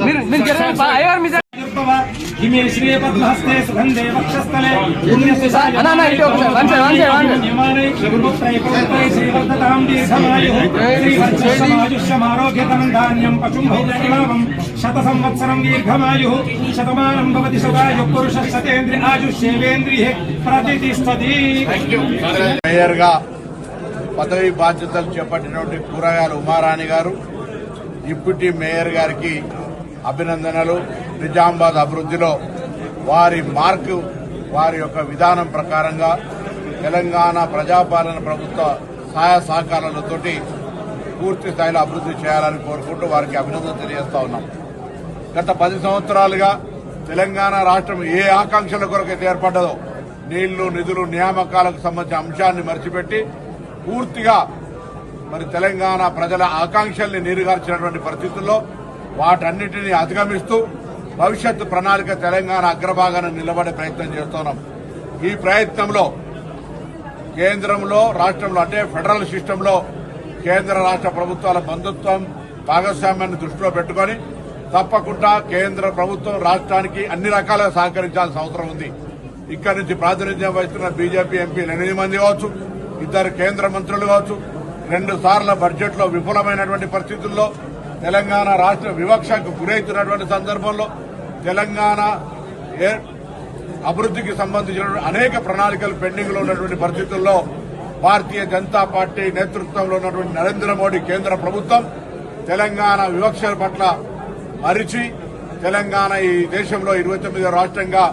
మీరు మీరు అయ్యగారు మీ సైడ్. హిమే శ్రీ పద్మహస్తే సుగంధే వక్షస్థలే అన్న, అన్న, ఇటు ఒకసారి. One side, one side, one side. నియమానై క్షగుపుత్రై పుత్రై శ్రీవర్ధతాం దీర్ఘమాయుః శ్రీవర్ధమారోగ్యతనం ధాన్యం పశుం భౌతిలాభం శత సంవత్సరం దీర్ఘమాయుః శతమానం భవతి శతాయు పురుష శతేంద్రి ఆయుష్యేవేంద్రియే ప్రతిష్టతి మేయర్గా పదవి బాధ్యతలు చేపట్టినటువంటి కూరగాయల ఉమారాణి గారు డిప్యూటీ మేయర్ గారికి అభినందనలు. నిజామాబాద్ అభివృద్ధిలో వారి మార్కు వారి యొక్క విధానం ప్రకారంగా తెలంగాణ ప్రజాపాలన ప్రభుత్వ సహాయ సహకారాలతోటి పూర్తి స్థాయిలో అభివృద్ధి చేయాలని కోరుకుంటూ వారికి అభినందన తెలియజేస్తా ఉన్నాం. గత పది సంవత్సరాలుగా తెలంగాణ రాష్ట్రం ఏ ఆకాంక్షల కొరకైతే ఏర్పడ్డదో నీళ్ళు నిధులు నియామకాలకు సంబంధించిన అంశాన్ని మర్చిపెట్టి పూర్తిగా మరి తెలంగాణ ప్రజల ఆకాంక్షల్ని నీరుగార్చినటువంటి పరిస్థితుల్లో వాటన్నిటిని అధిగమిస్తూ భవిష్యత్తు ప్రణాళిక తెలంగాణ అగ్రభాగాన నిలబడే ప్రయత్నం చేస్తున్నాం. ఈ ప్రయత్నంలో కేంద్రంలో రాష్ట్రంలో అంటే ఫెడరల్ సిస్టంలో కేంద్ర రాష్ట్ర ప్రభుత్వాల బంధుత్వం భాగస్వామ్యాన్ని దృష్టిలో పెట్టుకొని తప్పకుండా కేంద్ర ప్రభుత్వం రాష్ట్రానికి అన్ని రకాలుగా సహకరించాల్సిన అవసరం ఉంది. ఇక్కడి నుంచి ప్రాతినిధ్యం వహిస్తున్న బీజేపీ ఎంపీలు ఎనిమిది మంది కావచ్చు ఇద్దరు కేంద్ర మంత్రులు కావచ్చు రెండు సార్ల బడ్జెట్లో విఫలమైనటువంటి పరిస్థితుల్లో తెలంగాణ రాష్ట్ర వివక్షకు గురవుతున్నటువంటి సందర్భంలో తెలంగాణ ఏ- అభివృద్ధికి సంబంధించిన అనేక ప్రణాళికలు పెండింగ్లో ఉన్నటువంటి పరిస్థితుల్లో భారతీయ జనతా పార్టీ నేతృత్వంలో ఉన్నటువంటి నరేంద్ర మోడీ కేంద్ర ప్రభుత్వం తెలంగాణ వివక్ష పట్ల మరిచి తెలంగాణ ఈ దేశంలో ఇరవై తొమ్మిదో రాష్ట్రంగా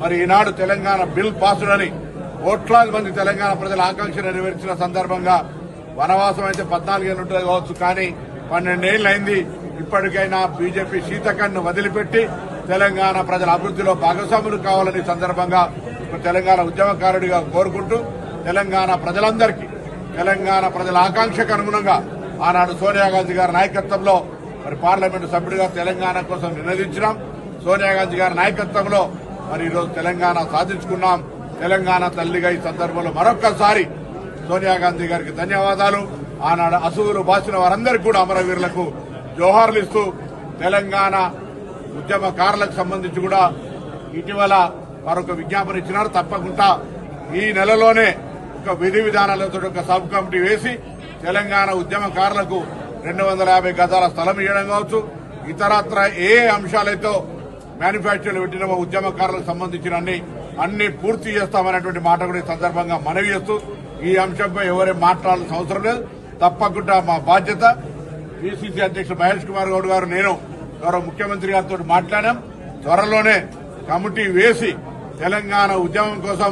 మరి ఈనాడు తెలంగాణ బిల్ పాసుడని కోట్లాది మంది తెలంగాణ ప్రజల ఆకాంక్ష నెరవేర్చిన సందర్భంగా వనవాసం అయితే పద్నాలుగేళ్ళు ఉంటుంది కావచ్చు కానీ పన్నెండేళ్ళు అయింది ఇప్పటికైనా బీజేపీ శీతకన్ను వదిలిపెట్టి తెలంగాణ ప్రజల అభివృద్ధిలో భాగస్వాములు కావాలని సందర్భంగా తెలంగాణ ఉద్యమకారుడిగా కోరుకుంటూ తెలంగాణ ప్రజలందరికీ తెలంగాణ ప్రజల ఆకాంక్షకు అనుగుణంగా ఆనాడు సోనియా గాంధీ గారి నాయకత్వంలో మరి పార్లమెంటు సభ్యుడిగా తెలంగాణ కోసం నినదించినాం. సోనియా గాంధీ గారి నాయకత్వంలో మరి ఈరోజు తెలంగాణ సాధించుకున్నాం. తెలంగాణ తల్లిగా ఈ సందర్భంలో మరొక్కసారి సోనియా గాంధీ గారికి ధన్యవాదాలు. ఆనాడు అసూరు బాసిన వారందరికీ కూడా అమరవీరులకు జోహార్లు ఇస్తూ తెలంగాణ ఉద్యమకారులకు సంబంధించి కూడా ఇటీవల మరొక విజ్ఞాపన ఇచ్చినారు. తప్పకుండా ఈ నెలలోనే ఒక విధి విధానాలతో ఒక సబ్ కమిటీ వేసి తెలంగాణ ఉద్యమకారులకు రెండు వందల యాభై గజాల స్థలం ఇవ్వడం కావచ్చు. ఇతరత్ర ఏ అంశాలైతే మ్యానుఫ్యాక్చర్లు పెట్టిన ఉద్యమకారులకు సంబంధించిన అన్ని అన్ని పూర్తి చేస్తామనేటువంటి మాట కూడా ఈ సందర్భంగా మనవి చేస్తూ ఈ అంశంపై ఎవరే మాట్లాడాల్సిన అవసరం లేదు. తప్పకుండా మా బాధ్యత. పిసిసి అధ్యక్షుడు మహేష్ కుమార్ గౌడ్ గారు నేను గౌరవ ముఖ్యమంత్రి గారితో మాట్లాడాం. త్వరలోనే కమిటీ వేసి తెలంగాణ ఉద్యమం కోసం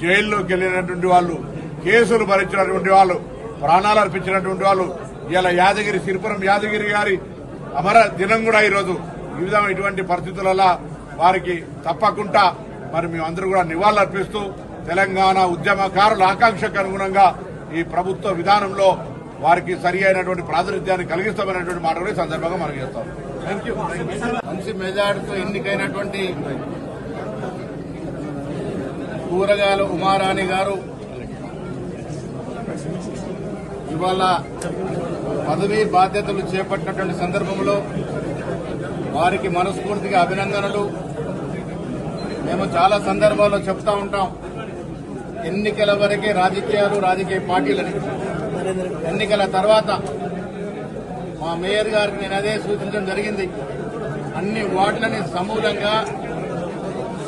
జైల్లోకి వెళ్ళినటువంటి వాళ్ళు కేసులు భరించినటువంటి వాళ్ళు ప్రాణాలు అర్పించినటువంటి వాళ్ళు ఇలా యాదగిరి సిరిపురం యాదగిరి గారి అమర దినం కూడా ఈరోజు. ఈ విధంగా ఇటువంటి పరిస్థితులలో వారికి తప్పకుండా మరి మేమందరూ కూడా నివాళులర్పిస్తూ తెలంగాణ ఉద్యమకారుల ఆకాంక్షకు అనుగుణంగా ఈ ప్రభుత్వ విధానంలో వారికి సరి అయినటువంటి ప్రాతినిధ్యాన్ని కలిగిస్తామనేటువంటి మాట కూడా ఈ సందర్భంగా మనం చేస్తాం. థ్యాంక్ యూ మంచి మెజార్టీతో ఎన్నికైనటువంటి కూరగాయల ఉమారాణి గారు ఇవాళ పదవీ బాధ్యతలు చేపట్టినటువంటి సందర్భంలో వారికి మనస్ఫూర్తిగా అభినందనలు. మేము చాలా సందర్భాల్లో చెప్తా ఉంటాం ఎన్నికల వరకే రాజకీయాలు రాజకీయ పార్టీలని ఎన్నికల తర్వాత మా మేయర్ గారికి నేను అదే సూచించడం జరిగింది. అన్ని వార్డులని సమూలంగా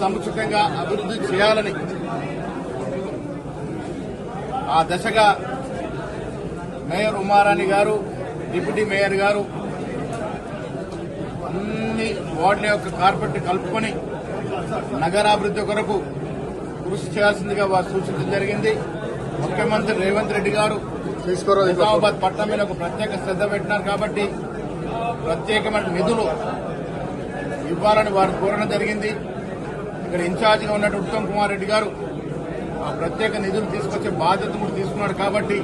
సముచితంగా అభివృద్ధి చేయాలని. ఆ దశగా మేయర్ ఉమారాణి గారు డిప్యూటీ మేయర్ గారు అన్ని వార్డుల యొక్క కార్పెట్ కలుపుకొని నగరాభివృద్ధి కొరకు కృషి చేయాల్సిందిగా వారు సూచించడం జరిగింది. ముఖ్యమంత్రి రేవంత్ రెడ్డి గారు నిజామాబాద్ పట్టణం మీద ఒక ప్రత్యేక శ్రద్ధ పెట్టినారు కాబట్టి ప్రత్యేకమైన నిధులు ఇవ్వాలని వారు కోరడం జరిగింది. ఇక్కడ ఇన్ఛార్జిగా ఉన్నట్టు ఉత్తమ్ కుమార్ రెడ్డి గారు ఆ ప్రత్యేక నిధులు తీసుకొచ్చే బాధ్యత కూడా తీసుకున్నాడు కాబట్టి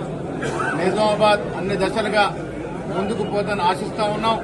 నిజామాబాద్ అన్ని దశలుగా ముందుకు పోతాను ఆశిస్తా ఉన్నాం.